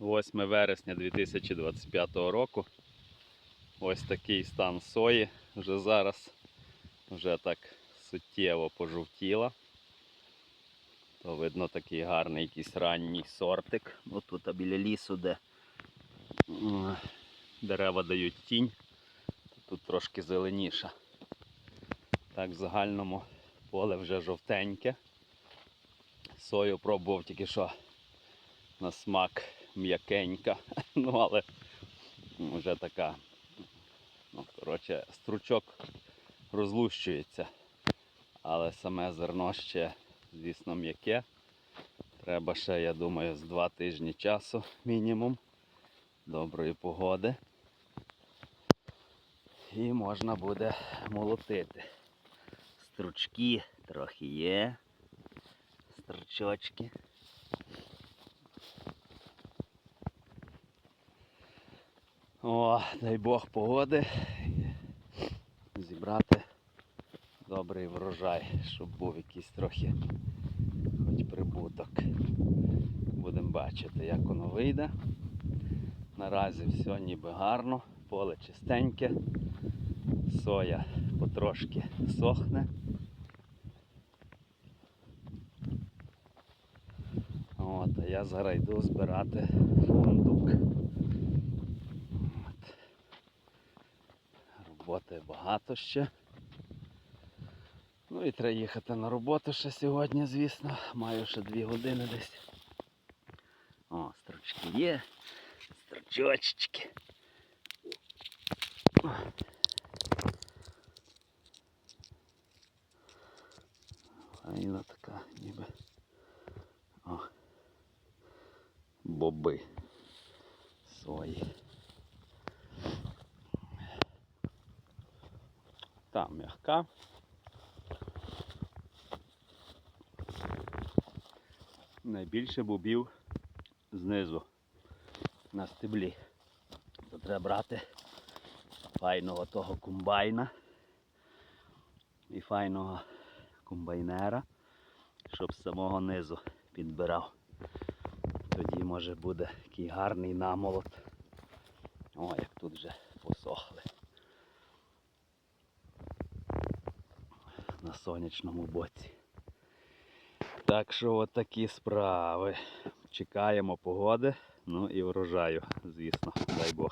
8 вересня 2025 року. Ось такий стан сої вже зараз. Вже так суттєво пожовтіла. То видно такий гарний якийсь ранній сортик. От тут біля лісу, де дерева дають тінь, тут трошки зеленіша. Так, в загальному поле вже жовтеньке. Сою пробував тільки що на смак м'якенька. Ну, але вже така. Ну, коротше, стручок розлущується. Але саме зерно ще, звісно, м'яке. Треба ще, я думаю, з два тижні часу мінімум. Доброї погоди. І можна буде молотити. Стручки трохи є. Стручочки. О, дай Бог погоди. Зібрати добрий врожай, щоб був якийсь трохи хоч прибуток. Будемо бачити, як воно вийде. Наразі все ніби гарно, поле чистеньке, соя потрошки сохне. От, а я зараз йду збирати фундук. От. Роботи багато ще. Ну і треба їхати на роботу ще сьогодні, звісно. Маю ще дві години десь. О, строчки є. Строчочки. Файна така ніби. О. Боби. Сої. Там м'яка. Найбільше бобів знизу на стеблі. То треба брати файного того комбайна і файного комбайнера, щоб з самого низу підбирав. Тоді може буде такий гарний намолот. О, як тут вже посохли. На сонячному боці. Так що от такі справи. Чекаємо погоди, ну і врожаю, звісно, дай Бог.